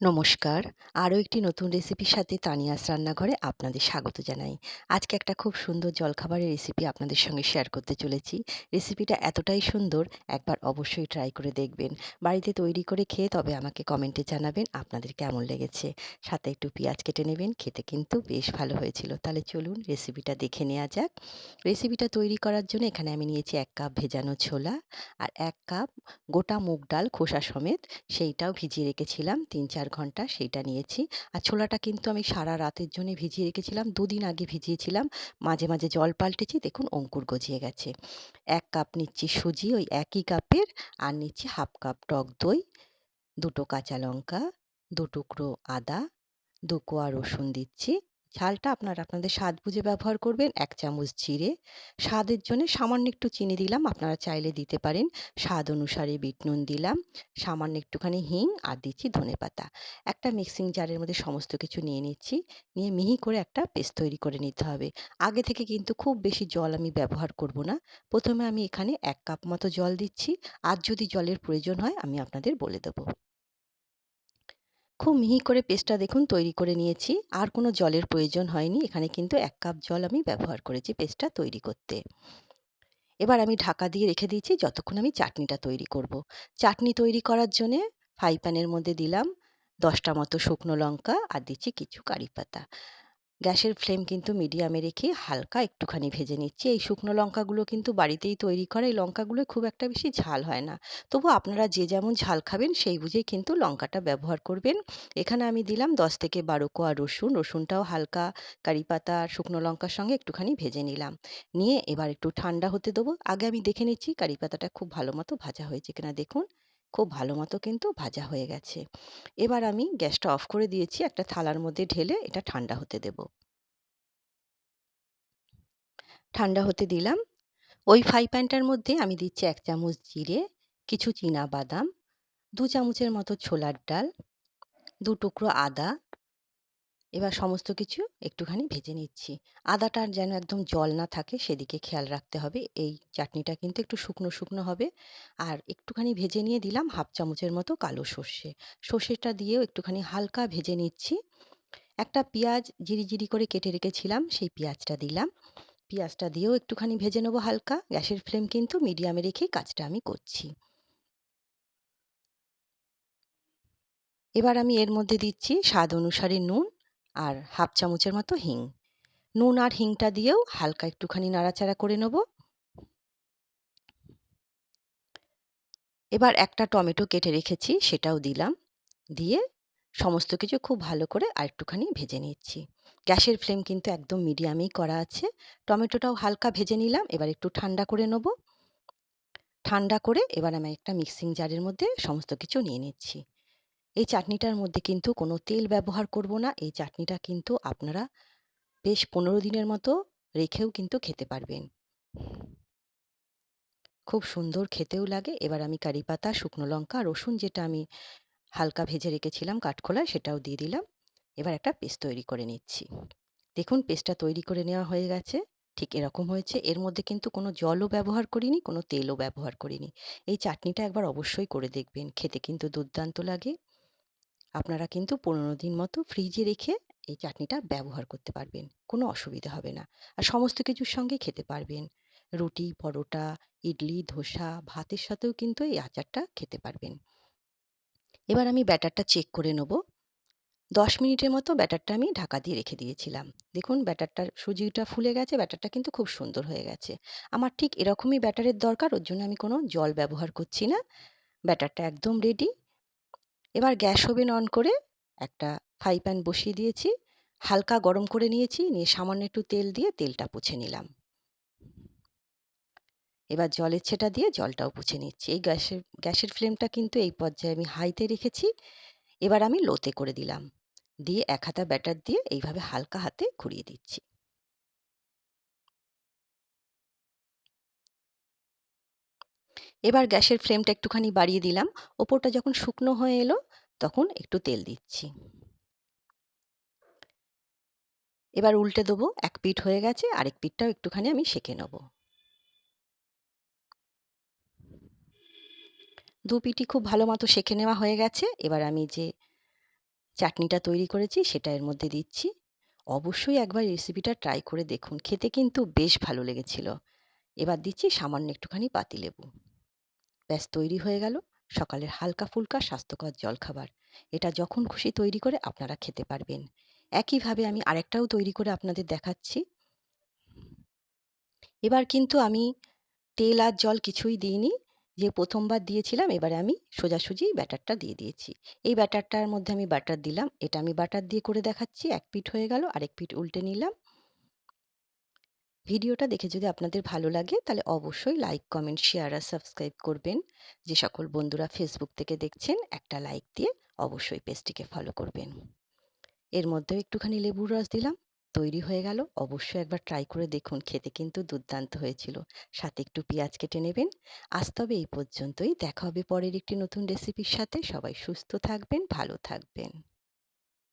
নমস্কার। আরও একটি নতুন রেসিপির সাথে তানিয়াস রান্নাঘরে আপনাদের স্বাগত জানাই। আজকে একটা খুব সুন্দর জলখাবারের রেসিপি আপনাদের সঙ্গে শেয়ার করতে চলেছি। রেসিপিটা এতটাই সুন্দর, একবার অবশ্যই ট্রাই করে দেখবেন। বাড়িতে তৈরি করে খেয়ে তবে আমাকে কমেন্টে জানাবেন আপনাদের কেমন লেগেছে। সাথে একটু পেঁয়াজ কেটে নেবেন, খেতে কিন্তু বেশ ভালো হয়েছিল। তাহলে চলুন রেসিপিটা দেখে নেওয়া যাক। রেসিপিটা তৈরি করার জন্য এখানে আমি নিয়েছি এক কাপ ভেজানো ছোলা আর এক কাপ গোটা মুগ ডাল খোসা সমেত। সেইটাও ভিজিয়ে রেখেছিলাম তিন চার ঘণ্টা সেইটা নিয়েছি। আর ছোলাটা কিন্তু আমি সারা রাতের জন্য ভিজিয়ে রেখেছিলাম, দুদিন আগে ভিজিয়েছিলাম। মাঝে মাঝে জল পাল্টেছি, দেখুন অঙ্কুর গজিয়ে গেছে। এক কাপ নিচ্ছি সুজি, ওই একই কাপের, আর নিচ্ছি হাফ কাপ টক দই, দুটো কাঁচা লঙ্কা, দু টুকরো আদা, দু কোয়া রসুন দিচ্ছি। ঝালটা আপনারা আপনাদের স্বাদ বুঝে ব্যবহার করবেন। এক চামচ জিরে, স্বাদের জন্য সামান্য একটু চিনি দিলাম, আপনারা চাইলে দিতে পারেন। স্বাদ অনুসারে বিট নুন দিলাম, সামান্য একটুখানি হিং আর দিচ্ছি ধনে পাতা। একটা মিক্সিং জারের মধ্যে সমস্ত কিছু নিয়ে নিচ্ছি, নিয়ে মিহি করে একটা পেস্ট তৈরি করে নিতে হবে। আগে থেকে কিন্তু খুব বেশি জল আমি ব্যবহার করব না। প্রথমে আমি এখানে এক কাপ মতো জল দিচ্ছি, আর যদি জলের প্রয়োজন হয় আমি আপনাদের বলে দেবো। খুব মিহি করে পেস্টটা দেখুন তৈরি করে নিয়েছি। আর কোনো জলের প্রয়োজন হয়নি। এখানে কিন্তু এক কাপ জল আমি ব্যবহার করেছি পেস্টটা তৈরি করতে। এবার আমি ঢাকা দিয়ে রেখে দিয়েছি যতক্ষণ আমি চাটনিটা তৈরি করব। চাটনি তৈরি করার জন্যে ফ্রাই প্যানের মধ্যে দিলাম দশটা মতো শুকনো লঙ্কা আর দিচ্ছি কিছু কারি পাতা। গ্যাসের ফ্লেম কিন্তু মিডিয়ামে রেখে হালকা একটুখানি ভেজে নিচ্ছি। এই শুকনো লঙ্কাগুলো কিন্তু বাড়িতেই তৈরি করা। এই লঙ্কাগুলো খুব একটা বেশি ঝাল হয় না। তবু আপনারা যে যেমন ঝাল খাবেন, সেই বুঝেই কিন্তু লঙ্কাটা ব্যবহার করবেন। এখানে আমি দিলাম দশ থেকে বারো কোয়া রসুন। রসুনটাও হালকা কারি পাতা শুকনো লঙ্কার সঙ্গে একটুখানি ভেজে নিলাম। নিয়ে এবার একটু ঠান্ডা হতে দেবো। আগে আমি দেখে নিচ্ছি কারি পাতাটা খুব ভালো মতো ভাজা হয়েছে কিনা। দেখুন। খুব ভালো মতো কিন্তু ভাজা হয়ে গেছে। এবার আমি গ্যাসটা অফ করে দিয়েছি, একটা থালার মধ্যে ঢেলে এটা ঠান্ডা হতে দেব। ঠান্ডা হতে দিলাম। ওই ফ্রাই প্যানটার মধ্যে আমি দিচ্ছি এক চামচ জিরে, কিছু চীনা বাদাম, দু চামচের মতো ছোলার ডাল, দু টুকরো আদা এবার সমস্ত কিছু একটুখানি ভেজে নিচ্ছি। আদাটার যেন একদম জল না থাকে সেদিকে খেয়াল রাখতে হবে। এই চাটনিটা কিন্তু একটু শুকনো শুকনো হবে। আর একটুখানি ভেজে নিয়ে দিলাম হাফ চামচের মতো কালো সর্ষে। সর্ষেটা দিয়েও একটুখানি হালকা ভেজে নিচ্ছি। একটা পেঁয়াজ জিরি জিরি করে কেটে রেখেছিলাম, সেই পেঁয়াজটা দিলাম। পেঁয়াজটা দিয়েও একটুখানি ভেজে নেব হালকা। গ্যাসের ফ্লেম কিন্তু মিডিয়ামে রেখেই কাজটা আমি করছি। এবার আমি এর মধ্যে দিচ্ছি স্বাদ অনুসারে নুন। আর হাফ চামচের মতো হিং। নুন আর হিংটা দিয়েও হালকা একটুখানি নাড়াচাড়া করে নেব। এবার একটা টমেটো কেটে রেখেছি, সেটাও দিলাম। দিয়ে সমস্ত কিছু খুব ভালো করে আর একটুখানি ভেজে নিচ্ছি। গ্যাসের ফ্লেম কিন্তু একদম মিডিয়ামেই করা আছে। টমেটোটাও হালকা ভেজে নিলাম, এবার একটু ঠান্ডা করে নেব। ঠান্ডা করে এবার আমি একটা মিক্সিং জারের মধ্যে সমস্ত কিছু নিয়ে নিচ্ছি। এই চাটনিটার মধ্যে কিন্তু কোনো তেল ব্যবহার করব না। এই চাটনিটা কিন্তু আপনারা বেশ পনেরো দিনের মতো রেখেও কিন্তু খেতে পারবেন। খুব সুন্দর খেতেও লাগে। এবার আমি কারি পাতা, শুকনো লঙ্কা, রসুন যেটা আমি হালকা ভেজে রেখেছিলাম কাঠখোলায় সেটাও দিয়ে দিলাম। এবার একটা পেস্ট তৈরি করে নিচ্ছি। দেখুন, পেস্টটা তৈরি করে নেওয়া হয়ে গেছে। ঠিক এরকম হয়েছে। এর মধ্যে কিন্তু কোনো জলও ব্যবহার করিনি, কোনো তেলও ব্যবহার করিনি। এই চাটনিটা একবার অবশ্যই করে দেখবেন। খেতে কিন্তু দুর্দান্ত লাগে। আপনারা কিন্তু পনেরো দিন মতো ফ্রিজে রেখে এই চাটনিটা ব্যবহার করতে পারবেন, কোনো অসুবিধা হবে না। আর সমস্ত কিছুর সঙ্গে খেতে পারবেন। রুটি, পরোটা, ইডলি, ধোসা, ভাতের সাথেও কিন্তু এই আচারটা খেতে পারবেন। এবার আমি ব্যাটারটা চেক করে নেব। দশ মিনিটের মতো ব্যাটারটা আমি ঢাকা দিয়ে রেখে দিয়েছিলাম। দেখুন ব্যাটারটা সুজিটা ফুলে গেছে, ব্যাটারটা কিন্তু খুব সুন্দর হয়ে গেছে। আমার ঠিক এরকমই ব্যাটারের দরকার, ওর জন্য আমি কোনো জল ব্যবহার করছি না। ব্যাটারটা একদম রেডি এবার গ্যাস ওভেন অন করে একটা ফ্রাই প্যান বসিয়ে দিয়েছি। হালকা গরম করে নিয়েছি, নিয়ে সামান্য একটু তেল দিয়ে তেলটা পুছে নিলাম। এবার জলের ছেটা দিয়ে জলটাও পুছে নিচ্ছি। এই গ্যাসের গ্যাসের ফ্লেমটা কিন্তু এই পর্যায়ে আমি হাইতে রেখেছি। এবার আমি লোতে করে দিলাম। দিয়ে এক হাতা ব্যাটার দিয়ে এইভাবে হালকা হাতে ঘুরিয়ে দিচ্ছি। এবার গ্যাসের ফ্লেমটা একটুখানি বাড়িয়ে দিলাম ওপরটা যখন শুকনো হয়ে এলো, তখন একটু তেল দিচ্ছি এবার উল্টে দেবো, এক পিঠ হয়ে গেছে, আরেক পিঠটাও একটুখানি আমি সেঁকে নেব দু পিঠই খুব ভালো মতো সেঁকে নেওয়া হয়ে গেছে এবার আমি যে চাটনিটা তৈরি করেছি, সেটা এর মধ্যে দিচ্ছি। অবশ্যই একবার রেসিপিটা ট্রাই করে দেখুন। খেতে কিন্তু বেশ ভালো লেগেছিল। এবার দিচ্ছি সামান্য একটুখানি পাতিলেবু। ব্যাস তৈরি হয়ে গেল সকালের হালকা-ফুলকা স্বাস্থ্যকর জলখাবার। এটা যখন খুশি তৈরি করে আপনারা খেতে পারবেন। একইভাবে আমি আরেকটাও তৈরি করে আপনাদের দেখাচ্ছি। এবার কিন্তু আমি তেল আর জল কিছুই দিইনি। যে প্রথমবার দিয়েছিলাম এবারে আমি সোজাসুজি ব্যাটারটা দিয়ে দিয়েছি। এই ব্যাটারটার মধ্যে আমি বাটার দিলাম। এটা আমি বাটার দিয়ে করে দেখাচ্ছি। এক পিঠ হয়ে গেল, আরেক পিঠ উল্টে নিলাম। ভিডিওটা দেখে যদি আপনাদের ভালো লাগে তাহলে অবশ্যই লাইক, কমেন্ট, শেয়ার আর সাবস্ক্রাইব করবেন। যে সকল বন্ধুরা ফেসবুক থেকে দেখছেন একটা লাইক দিয়ে অবশ্যই পেজটিকে ফলো করবেন। এর মধ্যেও একটুখানি লেবুর রস দিলাম। তৈরি হয়ে গেল। অবশ্যই একবার ট্রাই করে দেখুন। খেতে কিন্তু দুর্দান্ত হয়েছিল। সাথে একটু পেঁয়াজ কেটে নেবেন। আজ তবে এই পর্যন্তই। দেখা হবে পরের একটি নতুন রেসিপির সাথে। সবাই সুস্থ থাকবেন, ভালো থাকবেন।